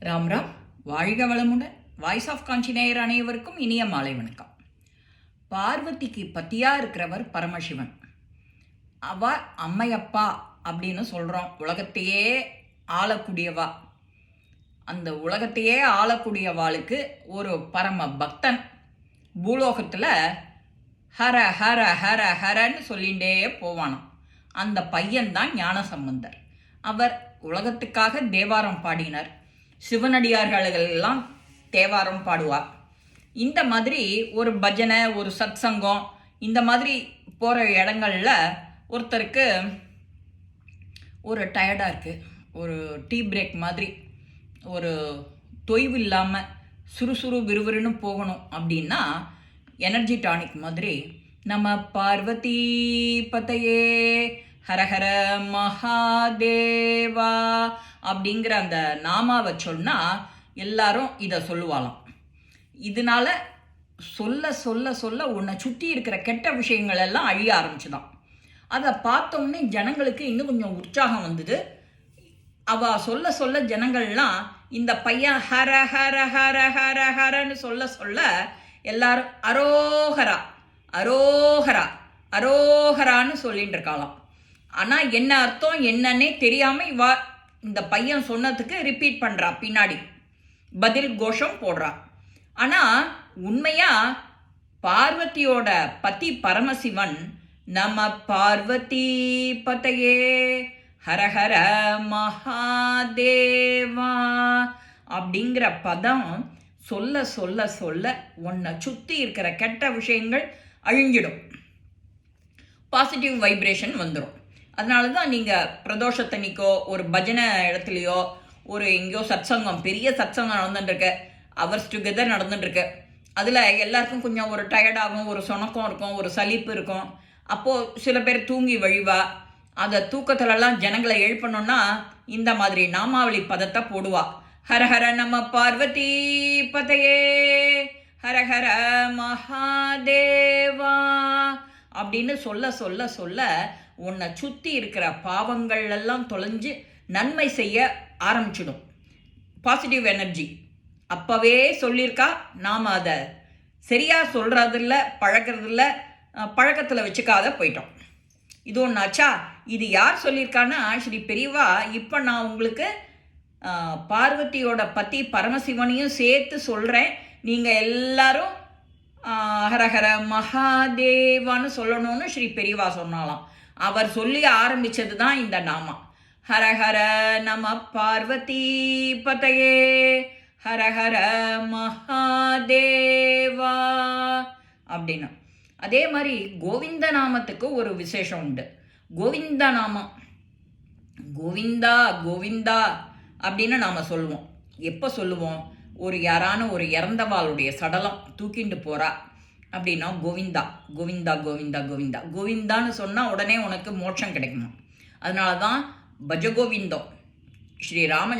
ராம் ராம். வாழ்க வளமுடன். Voice of காஞ்சி நேயர் அனைவருக்கும் இனிய மாலை வணக்கம். பார்வதிக்கு பத்தியாக இருக்கிறவர் பரமசிவன். அவ அம்மையப்பா அப்படின்னு சொல்கிறோம் உலகத்தையே ஆளக்கூடியவா. அந்த உலகத்தையே ஆளக்கூடியவாளுக்கு ஒரு பரம பக்தன். பூலோகத்தில் ஹர ஹர ஹர ஹரன்னு சொல்லிகிட்டே போவானாம். அந்த பையன்தான் ஞானசம்பந்தர். அவர் உலகத்துக்காக தேவாரம் பாடினார். சிவனடியார்களெல்லாம் தேவாரம் பாடுவார். இந்த மாதிரி ஒரு பஜனை ஒரு சத் சங்கம் இந்த மாதிரி போகிற இடங்களில் ஒருத்தருக்கு ஒரு டயர்டாக இருக்குது ஒரு டீ பிரேக் மாதிரி ஒரு தொய்வு இல்லாமல் சுறுசுறு விறுவிறுன்னு போகணும் அப்படின்னா எனர்ஜி டானிக் மாதிரி நம்ம பார்வதி பதையே ஹரஹர மகாதேவா அப்படிங்கிற அந்த நாமாவை சொன்னால் எல்லாரும் இதை சொல்லுவாளாம். இதனால சொல்ல சொல்ல சொல்ல உன்னை சுற்றி இருக்கிற கெட்ட விஷயங்கள் எல்லாம் அழிய ஆரம்பிச்சுதான். அதை பார்த்தோன்னே ஜனங்களுக்கு இன்னும் கொஞ்சம் உற்சாகம் வந்தது. அவ சொல்ல சொல்ல ஜனங்கள்லாம் இந்த பையன் ஹர ஹர ஹர ஹர ஹரன்னு சொல்ல சொல்ல எல்லாரும் அரோஹரா அரோஹரா அரோஹரான்னு சொல்லிட்டு இருக்காளாம். ஆனால் என்ன அர்த்தம் என்னன்னே தெரியாமல் இவா இந்த பையன் சொன்னதுக்கு ரிப்பீட் பண்ணுறா பின்னாடி. பதில் கோஷம் போடுறா. ஆனால் உண்மையாக பார்வதியோட பதி பரமசிவன் நம பார்வதி பதையே ஹரஹர மகாதேவா அப்படிங்கிற பதம் சொல்ல சொல்ல சொல்ல உன்னை சுற்றி இருக்கிற கெட்ட விஷயங்கள் அழிஞ்சிடும். பாசிட்டிவ் வைப்ரேஷன் வந்துடும் அதனால தான் நீங்கள் பிரதோஷத்தன்னைக்கோ ஒரு பஜனை இடத்துலையோ ஒரு எங்கேயோ சத்சங்கம் பெரிய சத்சங்கம் நடந்துட்டுருக்கு. அவர்ஸ் டுகெதர் நடந்துட்டுருக்கு. அதில் எல்லாருக்கும் கொஞ்சம் ஒரு டயர்டாகும் ஒரு சுணக்கம் இருக்கும் ஒரு சலிப்பு இருக்கும். அப்போது சில பேர் தூங்கி வழிவா அந்த தூக்கத்துலலாம் ஜனங்களை எழுப்பணும்னா இந்த மாதிரி நாமாவளி பதத்தை போடுவா. ஹரஹர நம்ம பார்வதி பதையே ஹரஹர மகாதேவா அப்படின்னு சொல்ல சொல்ல சொல்ல உன்னை சுற்றி இருக்கிற பாவங்கள் எல்லாம் தொலைஞ்சு நன்மை செய்ய ஆரம்பிச்சிடும். பாசிட்டிவ் எனர்ஜி அப்போவே சொல்லியிருக்கா நாம் அதை சரியாக சொல்கிறதில்ல பழகிறதில்ல பழக்கத்தில் வச்சுக்காத போயிட்டோம். இது ஒன்றாச்சா இது யார் சொல்லியிருக்கான்னா ஸ்ரீ பெரியவா இப்போ நான் உங்களுக்கு பார்வதியோட பற்றி பரமசிவனையும் சேர்த்து சொல்கிறேன் நீங்கள் எல்லாரும் ஹரஹர மகாதேவான்னு சொல்லணும்னு ஸ்ரீ பெரியவா சொன்னாலாம் அவர் சொல்லி ஆரம்பித்தது தான் இந்த நாமா. ஹரஹர நம பார்வதி பதையே. ஹரஹர மகாதேவா. அப்படின்னு அதே மாதிரி கோவிந்த நாமத்துக்கு ஒரு விசேஷம் உண்டு. கோவிந்த நாமம் கோவிந்தா கோவிந்தா அப்படின்னு நாம் சொல்லுவோம். எப்போ சொல்லுவோம்? ஒரு யாரான ஒரு இறந்தவாளுடைய சடலம் தூக்கிண்டு போகிறா அப்படின்னா கோவிந்தா கோவிந்தா கோவிந்தா கோவிந்தா. கோவிந்தான்னு சொன்னால் உடனே உனக்கு மோட்சம் கிடைக்குமா? அதனால தான் பஜகோவிந்தம். ஸ்ரீ ராம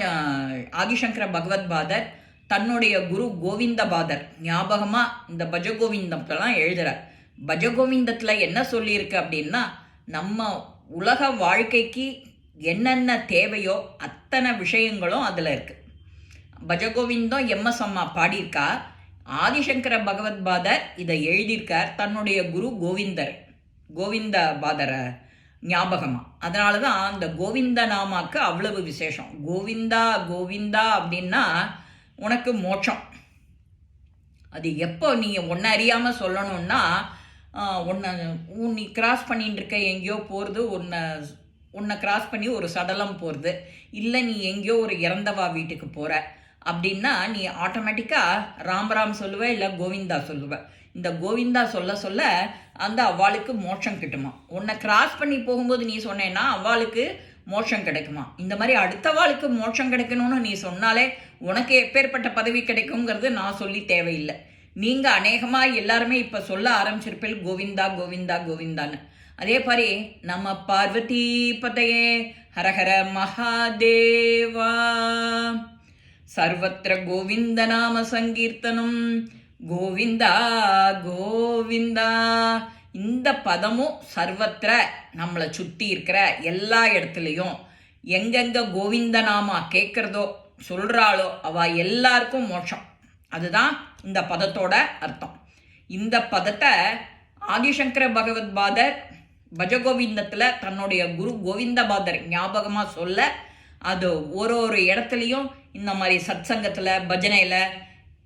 ஆதிசங்கர பகவத் பாதர் தன்னுடைய குரு கோவிந்த பாதர் ஞாபகமாக இந்த பஜகோவிந்தத்தெல்லாம் எழுதுகிறார் பஜகோவிந்தத்தில் என்ன சொல்லியிருக்கு அப்படின்னா நம்ம உலக வாழ்க்கைக்கு என்னென்ன தேவையோ அத்தனை விஷயங்களும் அதில் இருக்குது பஜகோவிந்தம் எம்எஸ் அம்மா பாடியிருக்கா? ஆதிசங்கர பகவத் பாதர் இதை எழுதியிருக்கார் தன்னுடைய குரு கோவிந்தர். கோவிந்த பாதரை ஞாபகமாக அதனால தான் அந்த கோவிந்த நாமாக்கு அவ்வளவு விசேஷம். கோவிந்தா கோவிந்தா அப்படின்னா உனக்கு மோட்சம். அது எப்போ நீ ஒன்றை அறியாமல் சொல்லணும்னா உன்னை நீ கிராஸ் பண்ணிட்டு இருக்க எங்கேயோ போகிறது உன்னை உன்னை கிராஸ் பண்ணி ஒரு சடலம் போகிறது இல்லை நீ எங்கேயோ ஒரு இறந்தவா வீட்டுக்கு போகிற அப்படின்னா நீ ஆட்டோமேட்டிக்காக ராம் ராம் சொல்லுவ இல்லை கோவிந்தா சொல்லுவ. இந்த கோவிந்தா சொல்ல சொல்ல அந்த அவ்வாளுக்கு மோட்சம் கிட்டுமா? உன்னை கிராஸ் பண்ணி போகும்போது நீ சொன்னேன்னா அவ்வாளுக்கு மோட்சம் கிடைக்குமா? இந்த மாதிரி அடுத்தவாளுக்கு மோட்சம் கிடைக்கணும்னு நீ சொன்னாலே உனக்கு எப்பேற்பட்ட பதவி கிடைக்குங்கிறது நான் சொல்லி தேவையில்லை. நீங்கள் அநேகமாக எல்லாருமே இப்போ சொல்ல ஆரம்பிச்சிருப்பீள் கோவிந்தா கோவிந்தா கோவிந்தான்னு. அதே மாதிரி நம்ம பார்வதி பதையே ஹரஹர மகாதேவா. சர்வத்திர கோவிந்த நாம சங்கீர்த்தனம். கோவிந்தா கோவிந்தா. இந்த பதமும் சர்வத்திர நம்மளை சுற்றி இருக்கிற எல்லா இடத்துலையும் எங்கெங்க கோவிந்த நாமா கேட்குறதோ சொல்கிறாளோ அவ எல்லாருக்கும் மோட்சம். அதுதான் இந்த பதத்தோட அர்த்தம். இந்த பதத்தை ஆதிசங்கர பகவத் பாதர் பஜகோவிந்தத்தில் தன்னுடைய குரு கோவிந்தபாதர் ஞாபகமாக சொல்ல அது ஒரு ஒரு இடத்துலையும் இந்த மாதிரி சத் சங்கத்தில் பஜனையில்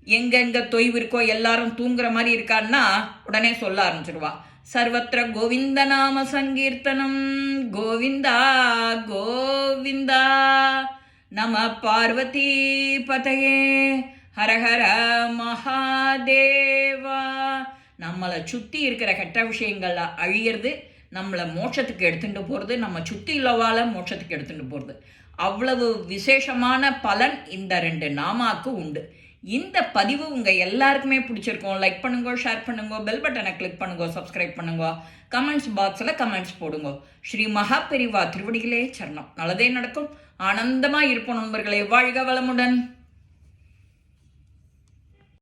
எங்கெங்கே தொய்வு இருக்கோ எல்லாரும் தூங்குற மாதிரி இருக்கான்னா உடனே சொல்ல ஆரம்பிச்சிருவா. சர்வத்திர கோவிந்த நாம சங்கீர்த்தனம் கோவிந்தா கோவிந்தா. நம பார்வதி பதையே ஹரஹர மகாதேவா. நம்மளை சுற்றி இருக்கிற கெட்ட விஷயங்கள்ல அழியிறது நம்மளை மோட்சத்துக்கு எடுத்துகிட்டு போகிறது நம்ம சுற்றி உள்ளவால் மோட்சத்துக்கு எடுத்துகிட்டு போகிறது அவ்வளவு விசேஷமான பலன் இந்த ரெண்டு நாமாக்கு உண்டு. இந்த பதிவு உங்கள் எல்லாருக்குமே பிடிச்சிருக்கோம். லைக் பண்ணுங்க ஷேர் பண்ணுங்க பெல் பட்டனை கிளிக் பண்ணுங்க சப்ஸ்கிரைப் பண்ணுங்க கமெண்ட்ஸ் பாக்ஸில் கமெண்ட்ஸ் போடுங்க. ஸ்ரீ மகா பெரிவா திருவடிகளே சரணம். நல்லதே நடக்கும். ஆனந்தமாக இருப்போம் நண்பர்களே. வாழ்க வளமுடன்.